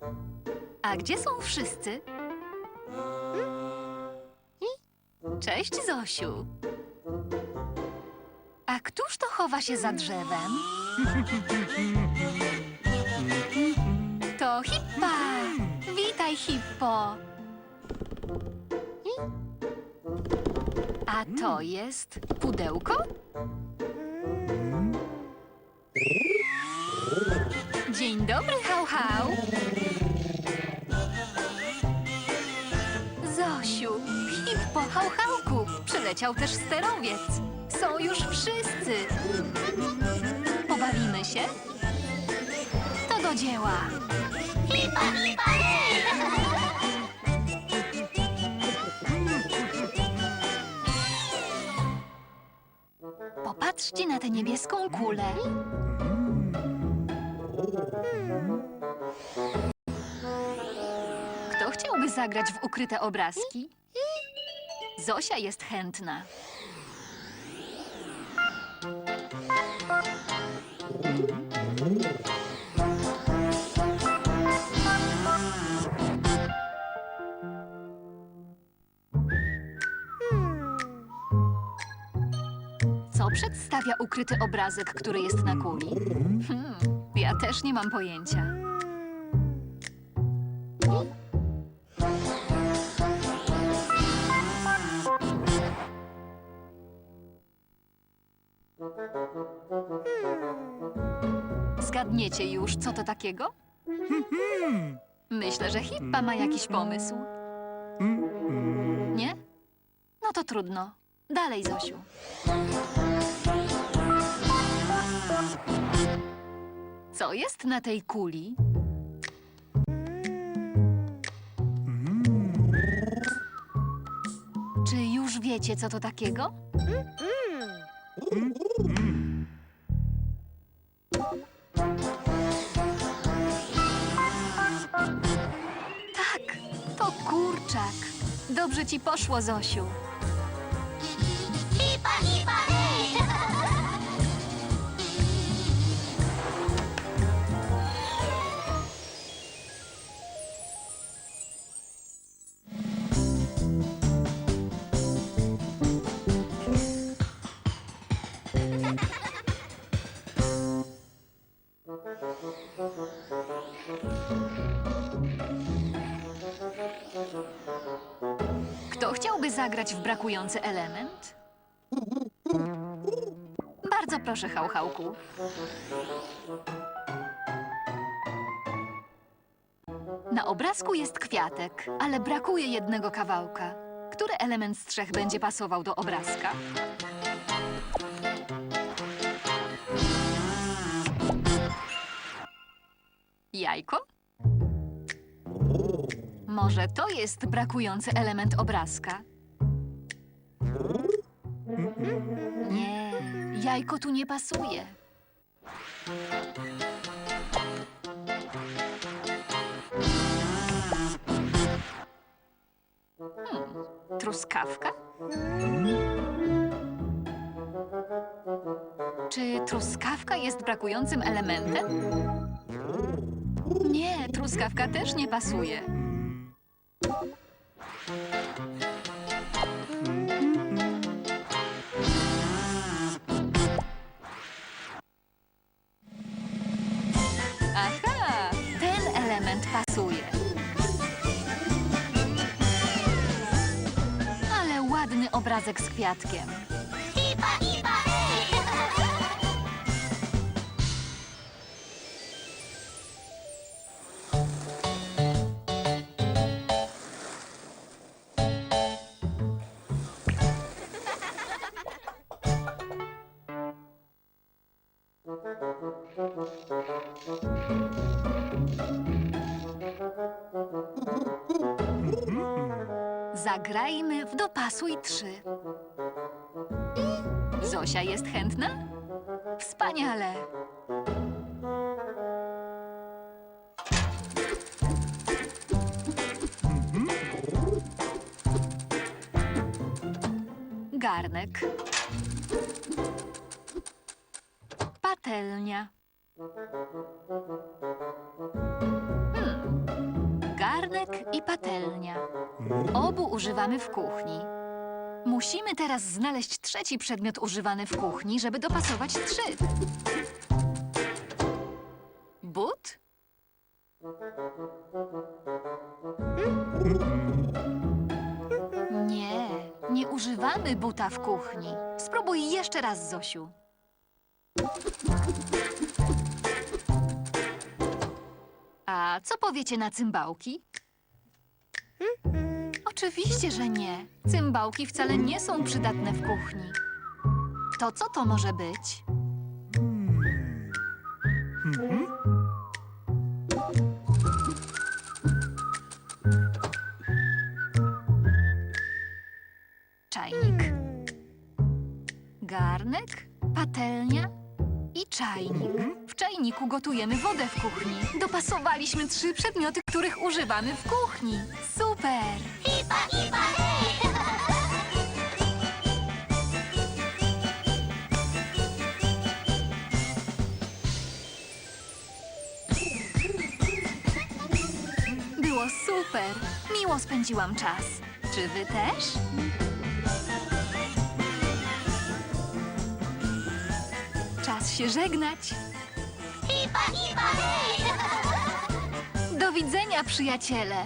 Hmm. A gdzie są wszyscy? Cześć, Zosiu. A któż to chowa się za drzewem? To Hippa! Witaj, Hippo! A to jest pudełko? Dzień dobry, hał, hał! Zosiu, Hippo, hał, hałku! Przyleciał też sterowiec. Są już wszyscy. Pobawimy się? To do dzieła. Popatrzcie na tę niebieską kulę. Kto chciałby zagrać w ukryte obrazki? Zosia jest chętna. Co przedstawia ukryty obrazek, który jest na kuli? Hmm, ja też nie mam pojęcia. Zgadniecie już, co to takiego? Myślę, że Hippa ma jakiś pomysł. Nie? No to trudno. Dalej, Zosiu. Co jest na tej kuli? Czy już wiecie, co to takiego? Tak, to kurczak. Dobrze ci poszło, Zosiu. Kto chciałby zagrać w brakujący element? Bardzo proszę, Hałhałku. Na obrazku jest kwiatek, ale brakuje jednego kawałka. Który element z trzech będzie pasował do obrazka? Jajko? Może to jest brakujący element obrazka? Nie, jajko tu nie pasuje. Hmm, truskawka? Czy truskawka jest brakującym elementem? Nie, truskawka też nie pasuje. Aha, ten element pasuje. Ale ładny obrazek z kwiatkiem. Zagrajmy w dopasuj trzy. Zosia jest chętna? Wspaniale. Garnek. Patelnia. Hmm. i patelnia. Obu używamy w kuchni. Musimy teraz znaleźć trzeci przedmiot używany w kuchni, żeby dopasować trzy. But? Nie, nie używamy buta w kuchni. Spróbuj jeszcze raz, Zosiu. A co powiecie na cymbałki? Oczywiście, że nie. Cymbałki wcale nie są przydatne w kuchni. To co to może być? Czajnik, garnek, patelnia i czajnik. Czajniku gotujemy wodę w kuchni. Dopasowaliśmy trzy przedmioty, których używamy w kuchni. Super! Hipa, hipa, hej! Było super! Miło spędziłam czas. Czy wy też? Czas się żegnać. Do widzenia, przyjaciele!